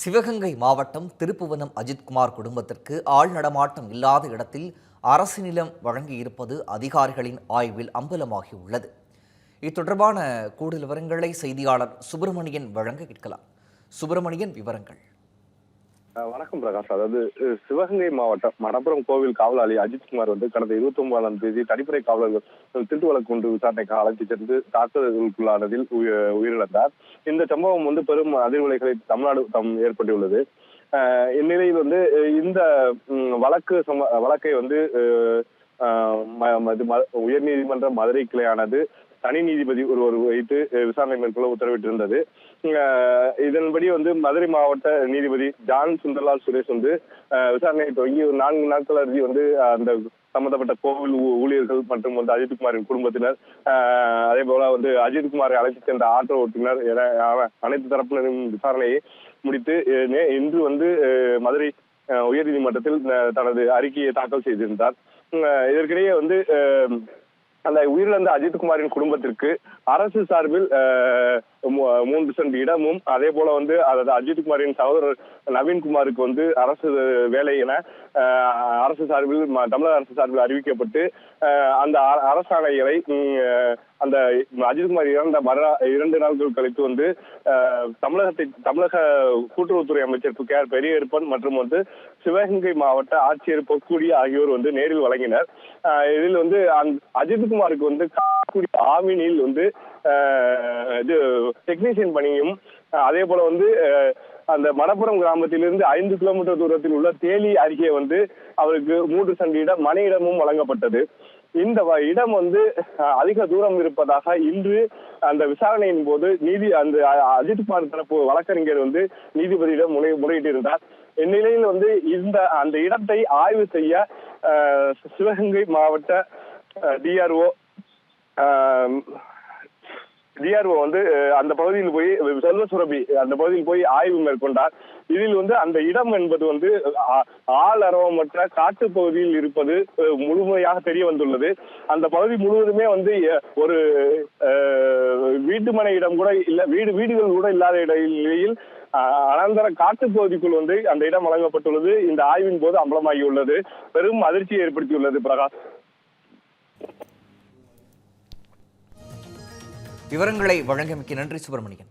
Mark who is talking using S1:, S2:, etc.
S1: சிவகங்கை மாவட்டம் திருப்புவனம் அஜித்குமார் குடும்பத்திற்கு ஆள் நடமாட்டம் இல்லாத இடத்தில் அரசு நிலம் வழங்கியிருப்பது அதிகாரிகளின் ஆய்வில் அம்பலமாகியுள்ளது. இது தொடர்பான கூடுதல் விவரங்களை செய்தியாளர் சுப்பிரமணியன் வழங்க கேட்கலாம். சுப்பிரமணியன் விவரங்கள்.
S2: வணக்கம் பிரகாஷ். அதாவது சிவகங்கை மாவட்டம் மடப்புறம் கோவில் காவலாளி அஜித்குமார் வந்து கடந்த இருபத்தி ஒன்பதாம் தேதி தனிப்படை காவலர்கள் திருட்டு வழக்கு ஒன்று விசாரணைக்கு அழைத்துச் சென்று தாக்குதலுக்குள்ளானதில் உயிரிழந்தார். இந்த சம்பவம் வந்து பெரும் அதிர்வலைகளை தமிழ்நாடு தம் ஏற்பட்டுள்ளது. இந்நிலையில் வந்து இந்த வழக்கு சம வழக்கை வந்து உயர்நீதிமன்ற மதுரை கிளையானது. தனி நீதிபதி ஒருவர் வைத்து விசாரணை மேற்கொள்ள உத்தரவிட்டிருந்தது. இதன்படி வந்து மதுரை மாவட்ட நீதிபதி ஜான் சுந்தர்லால் சுரேஷ் வந்து விசாரணையை துவங்கி ஒரு நான்கு நாட்கள் அறுதி வந்து அந்த சம்பந்தப்பட்ட கோவில் ஊ- ஊழியர்கள் மற்றும் வந்து அஜித்குமாரின் குடும்பத்தினர் அதே போல வந்து அஜித்குமாரை அழைத்து சென்ற ஆட்டோ ஓட்டுநர் என அனைத்து தரப்பினரும் விசாரணையை முடித்து இன்று வந்து மதுரை உயர்நீதிமன்றத்தில் தனது அறிக்கையை தாக்கல் செய்திருந்தார். இதற்கிடையே வந்து அந்த உயிரிழந்த அஜித்குமாரின் குடும்பத்திற்கு அரசு சார்பில் அஹ், மூன்று சென்ட் இடமும் அதே போல வந்து அதாவது அஜித்குமாரின் சகோதரர் நவீன்குமாருக்கு வந்து அரசு வேலை என அரசு சார்பில் தமிழக அரசு சார்பில் அறிவிக்கப்பட்டு அந்த அ- அரசாணைகளை அந்த அஜித்குமார் இறந்த மறு இரண்டு நாட்கள் கழித்து வந்து தமிழகத்தை தமிழக கூட்டுறவுத்துறை அமைச்சர் கே. ஆர். பெரியப்பன் மற்றும் வந்து சிவகங்கை மாவட்ட ஆட்சியர் பொக்குடி ஆகியோர் வந்து நேரில் வழங்கினர். இதில் வந்து அந்த அஜித்குமாருக்கு வந்து காரைக்குடி ஆவினில் வந்து இது டெக்னீஷியன் பணியும் அதே போல வந்து அந்த மணப்புறம் கிராமத்திலிருந்து ஐந்து கிலோமீட்டர் தூரத்தில் உள்ள தேலி அருகே வந்து அவருக்கு மூன்று சண்டியிட மன இடமும் வழங்கப்பட்டது. இந்த இடம் வந்து அதிக தூரம் இருப்பதாக இன்று அந்த விசாரணையின் போது நீதி அந்த அஜித் குமார் தரப்பு வழக்கறிஞர் வந்து நீதிபதியிடம் முறை முறையிட்டிருந்தார். இந்நிலையில் வந்து இந்த அந்த இடத்தை ஆய்வு செய்ய சிவகங்கை மாவட்ட டிஆர்ஓ டிஆர்ஓ வந்து அந்த பகுதியில் போய் செல்வ சுரபி அந்த பகுதியில் போய் ஆய்வு மேற்கொண்டார். இதில் வந்து அந்த இடம் என்பது வந்து ஆ- ஆள் அரவமற்ற காட்டு பகுதியில் இருப்பது முழுமையாக தெரிய வந்துள்ளது. அந்த பகுதி முழுவதுமே வந்து ஒரு வீட்டுமனை இடம் கூட இல்ல வீடு வீடுகள் கூட இல்லாத இடையில் அனந்தர காட்டு பகுதிக்குள் வந்து அந்த இடம் வழங்கப்பட்டுள்ளது. இந்த ஆய்வின் போது அம்பலமாகியுள்ளது. பெரும் அதிர்ச்சியை ஏற்படுத்தியுள்ளது பிரகாஷ்.
S1: விவரங்களை வழங்கியமைக்கு நன்றி சுப்பிரமணியன்.